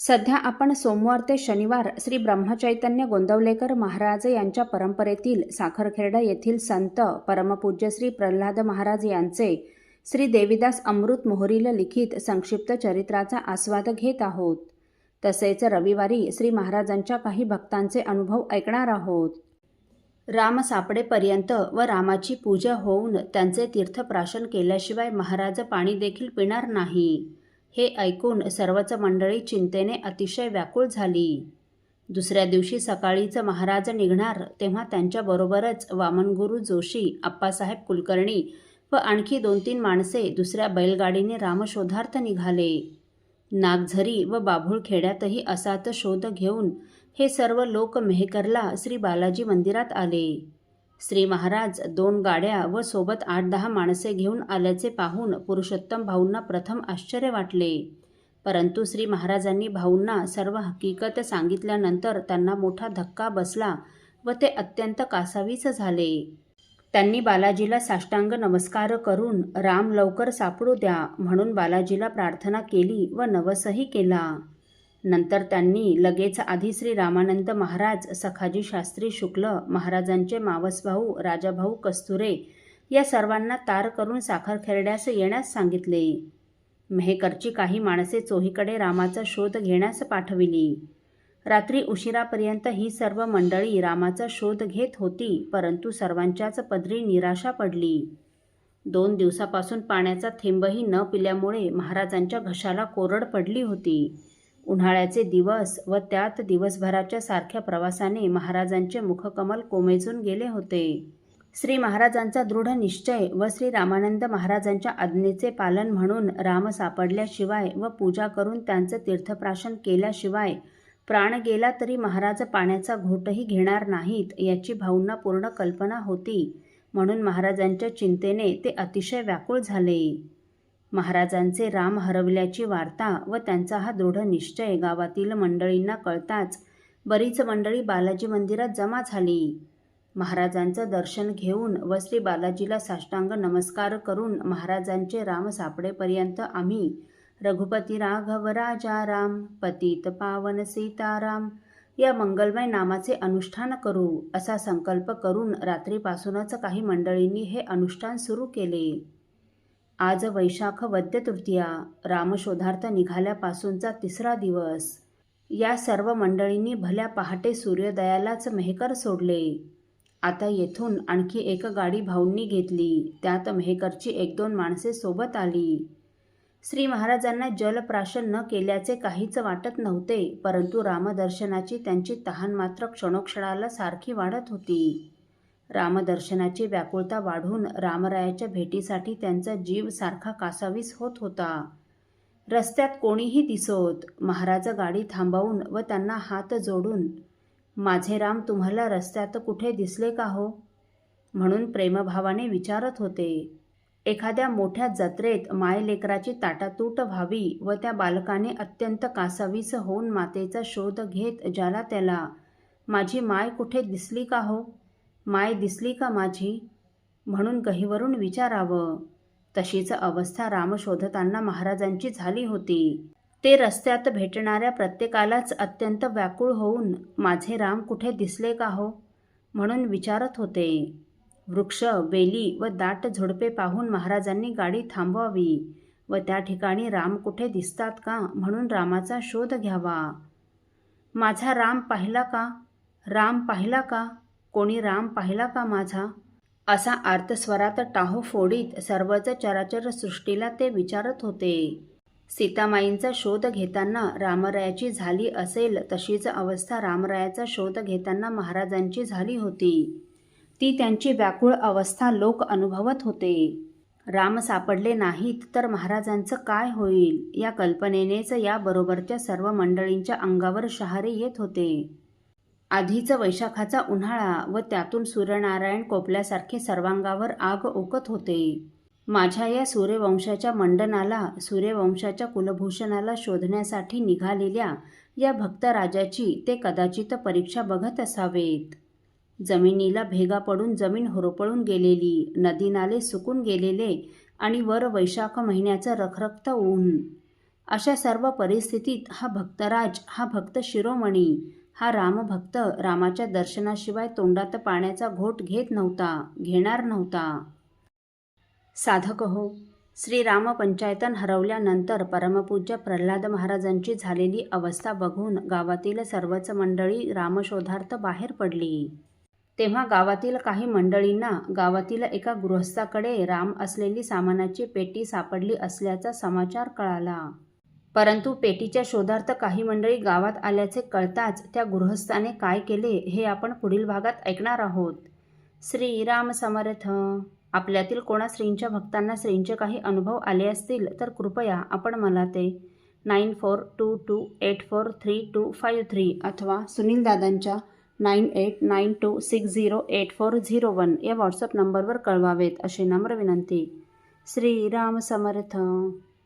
सध्या आपण सोमवार ते शनिवार श्री ब्रह्मचैतन्य गोंदवलेकर महाराज यांच्या परंपरेतील साखरखेर्डा येथील संत परमपूज्य श्री प्रल्हाद महाराज यांचे श्री देवीदास अमृत मोहरील लिखित संक्षिप्त चरित्राचा आस्वाद घेत आहोत. तसेच रविवारी श्री महाराजांच्या काही भक्तांचे अनुभव ऐकणार आहोत. राम सापडेपर्यंत व रामाची पूजा होऊन त्यांचे तीर्थप्राशन केल्याशिवाय महाराज पाणी देखील पिणार नाही. हे ऐकून सर्वच मंडळी चिंतेने अतिशय व्याकुळ झाली. दुसऱ्या दिवशी सकाळीच महाराज निघणार तेव्हा त्यांच्याबरोबरच वामनगुरू जोशी आप्पासाहेब कुलकर्णी व आणखी दोन तीन माणसे दुसऱ्या बैलगाडीने रामशोधार्थ निघाले. नागझरी व बाभुळखेड्यातही असाच शोध घेऊन हे सर्व लोक मेहकरला श्री बालाजी मंदिरात आले. श्री महाराज दोन गाड्या व सोबत आठ दहा माणसे घेऊन आल्याचे पाहून पुरुषोत्तम भाऊंना प्रथम आश्चर्य वाटले. परंतु श्री महाराजांनी भाऊंना सर्व हकीकत सांगितल्यानंतर त्यांना मोठा धक्का बसला व ते अत्यंत कासावीस झाले. त्यांनी बालाजीला साष्टांग नमस्कार करून राम लवकर सापडू द्या म्हणून बालाजीला प्रार्थना केली व नवसही केला. नंतर त्यांनी लगेच आधी श्री रामानंद महाराज सखाजी शास्त्री शुक्ल महाराजांचे मावसभाऊ राजाभाऊ कस्तुरे या सर्वांना तार करून साखर खेरड्यास येण्यास सांगितले. मेहकरची काही माणसे चोहीकडे रामाचा शोध घेण्यास पाठविली. रात्री उशिरापर्यंत ही सर्व मंडळी रामाचा शोध घेत होती परंतु सर्वांच्याच पदरी निराशा पडली. दोन दिवसापासून पाण्याचा थेंबही न पिल्यामुळे महाराजांच्या घशाला कोरड पडली होती. उन्हाळ्याचे दिवस व त्यात दिवसभराच्या सारख्या प्रवासाने महाराजांचे मुखकमल कोमेजून गेले होते. श्री महाराजांचा दृढ निश्चय व श्री रामानंद महाराजांच्या आज्ञेचे पालन म्हणून राम सापडल्याशिवाय व पूजा करून त्यांचं तीर्थप्राशन केल्याशिवाय प्राण गेला तरी महाराज पाण्याचा घोटही घेणार नाहीत याची भाऊंना पूर्ण कल्पना होती. म्हणून महाराजांच्या चिंतेने ते अतिशय व्याकुळ झाले. महाराजांचे राम हरवल्याची वार्ता व त्यांचा हा दृढ निश्चय गावातील मंडळींना कळताच बरीच मंडळी बालाजी मंदिरात जमा झाली. महाराजांचं दर्शन घेऊन व श्री बालाजीला साष्टांग नमस्कार करून महाराजांचे राम सापडेपर्यंत आम्ही. रघुपती राघव राजा राम पतित पावन सीताराम या मंगलमय नामाचे अनुष्ठान करू असा संकल्प करून रात्रीपासूनच काही मंडळींनी हे अनुष्ठान सुरू केले. आज वैशाख वद्य तृतीया रामशोधार्थ निघाल्यापासूनचा तिसरा दिवस. या सर्व मंडळींनी भल्या पहाटे सूर्योदयालाच मेहकर सोडले. आता येथून आणखी एक गाडी भाऊंनी घेतली. त्यात मेहकरची एक दोन माणसे सोबत आली. श्री महाराजांना जलप्राशन न केल्याचे काहीच वाटत नव्हते परंतु रामदर्शनाची त्यांची तहान मात्र क्षणोक्षणाला सारखी वाढत होती. रामदर्शनाची व्याकुळता वाढून रामरायाच्या भेटीसाठी त्यांचा जीव सारखा कासावीस होत होता. रस्त्यात कोणीही दिसोत महाराज गाडी थांबवून व त्यांना हात जोडून माझे राम तुम्हाला रस्त्यात कुठे दिसले का हो? म्हणून प्रेमभावाने विचारत होते. एखाद्या मोठ्या जत्रेत मायलेकराची ताटातूट व्हावी व त्या बालकाने अत्यंत कासावीस होऊन मातेचा शोध घेत ज्याला त्याला माझी माय कुठे दिसली का हो? माय दिसली का माझी? म्हणून गहीवरून विचारावं? तशीच अवस्था राम शोधताना महाराजांची झाली होती. ते रस्त्यात भेटणाऱ्या प्रत्येकालाच अत्यंत व्याकुळ होऊन माझे राम कुठे दिसले का हो? म्हणून विचारत होते. वृक्ष वेली व दाट झुडपे पाहून महाराजांनी गाडी थांबवावी व त्या ठिकाणी राम कुठे दिसतात का? म्हणून रामाचा शोध घ्यावा. माझा राम पाहिला का? राम पाहिला का? कोणी राम पाहिला का माझा? असा आर्तस्वरात टाहो फोडीत सर्वच चराचर सृष्टीला ते विचारत होते. सीतामाईंचा शोध घेताना रामरायाची झाली असेल तशीच अवस्था रामरायाचा शोध घेताना महाराजांची झाली होती. ती त्यांची व्याकुळ अवस्था लोक अनुभवत होते. राम सापडले नाहीत तर महाराजांचं काय होईल? या कल्पनेनेच याबरोबरच्या सर्व मंडळींच्या अंगावर शहारे येत होते. आधीचा वैशाखाचा उन्हाळा व त्यातून सूर्यनारायण कोपल्यासारखे सर्वांगावर आग ओकत होते. माझ्या या सूर्यवंशाच्या मंडनाला सूर्यवंशाच्या कुलभूषणाला शोधण्यासाठी निघालेल्या या भक्तराजाची ते कदाचित परीक्षा बघत असावेत. जमिनीला भेगा पडून जमीन होरपळून गेलेली नदी नाले सुकून गेलेले आणि वर वैशाख महिन्याचं रखरखत ऊन. अशा सर्व परिस्थितीत हा भक्तराज हा भक्त शिरोमणी हा रामभक्त रामाच्या दर्शनाशिवाय तोंडात पाण्याचा घोट घेत नव्हता घेणार नव्हता. साधक हो श्रीराम पंचायतन हरवल्यानंतर परमपूज्य प्रल्हाद महाराजांची झालेली अवस्था बघून गावातील सर्वच मंडळी रामशोधार्थ बाहेर पडली. तेव्हा गावातील काही मंडळींना गावातील एका गृहस्थाकडे राम असलेली सामानाची पेटी सापडली असल्याचा समाचार कळाला. परंतु पेटीच्या शोधार्थ काही मंडळी गावात आल्याचे कळताच त्या गृहस्थाने काय केले हे आपण पुढील भागात ऐकणार आहोत. श्रीराम समर्थ. आपल्यातील कोणा श्रींच्या भक्तांना श्रींचे काही अनुभव आले असतील तर कृपया आपण मला ते nine four two two eight four three two five three अथवा सुनील दादांच्या nine eight nine two six zero eight four zero one या व्हॉट्सअप नंबरवर कळवावेत अशी नम्र विनंती. श्रीराम समर्थ.